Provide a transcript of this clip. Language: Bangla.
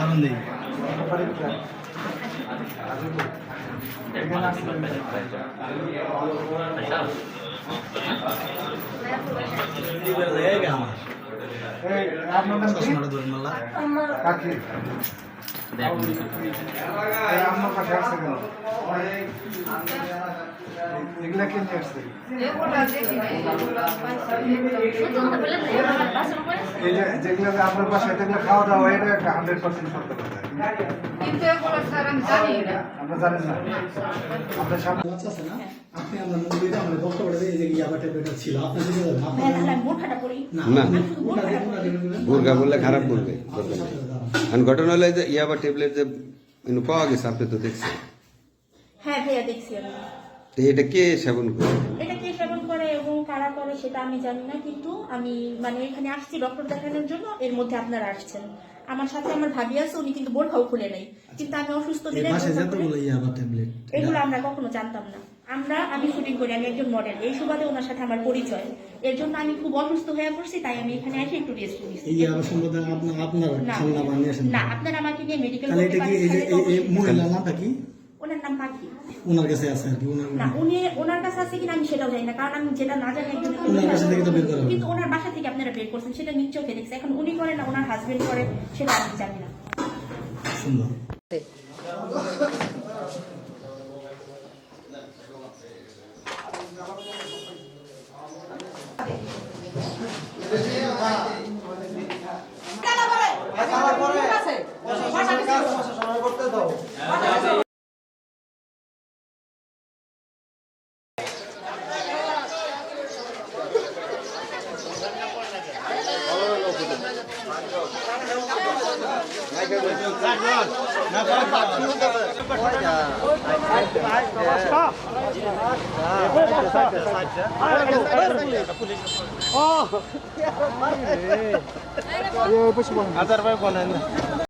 আনন্দেই। আমার এগুলা কে নিয়ে আসছে? এই যে যেগুলো আপনার পাশে যেগুলো খাওয়া দাওয়া এটা একটা হান্ড্রেড পার্সেন্ট সত্য কথা। বুর্গা বললে খারাপ বলবে ঘটনা হলো যে ইয়াবা ট্যাবলেট যে পাওয়া গেছে আপনি তো দেখছেন। হ্যাঁ ভাইয়া দেখছি আমি। তো এটা কে সেবন করে? এটা কে সেবন করে এবং কারা করে সেটা আমি জানি না কিন্তু আমি মানে এখানে আসছি ডক্টর দেখানোর জন্য এর মধ্যে আপনারা আসছেন। আমার সাথে আমার ভাবি আছে উনি কিন্তু বোরখাও খুলে নেই। কিন্তু আমি অসুস্থ দিলে এগুলো আমরা কখনো জানতাম না। আমরা আমি শুটিং করি আমি একজন মডেল এই সুবাদে ওনার সাথে আমার পরিচয়। এর জন্য আমি খুব অসুস্থ হয়ে পড়ছি তাই আমি এখানে এসে একটু রেস্ট নিয়েছি। এই সম্বন্ধে আপনার আপনার না। আপনারা আমাকে নিয়ে মেডিকেল এই যে এই- এই মহিলার নামটা কি? ওনার নাম পাখি। ওনার কাছে আছে আর কি ওনার না উনি ওনার কাছে আছে কিনা আমি সেটাও জানি না কারণ আমি যেটা না জানি একজন ওনার কাছে থেকে তো বের করা কিন্তু ওনার বাসা থেকে আপনারা বের করছেন সেটা নিজ চোখে দেখছে। এখন উনি করে না ওনার হাজবেন্ড করে সেটা আমি জানি না। সুন্দর। হাজার ভাই বলেন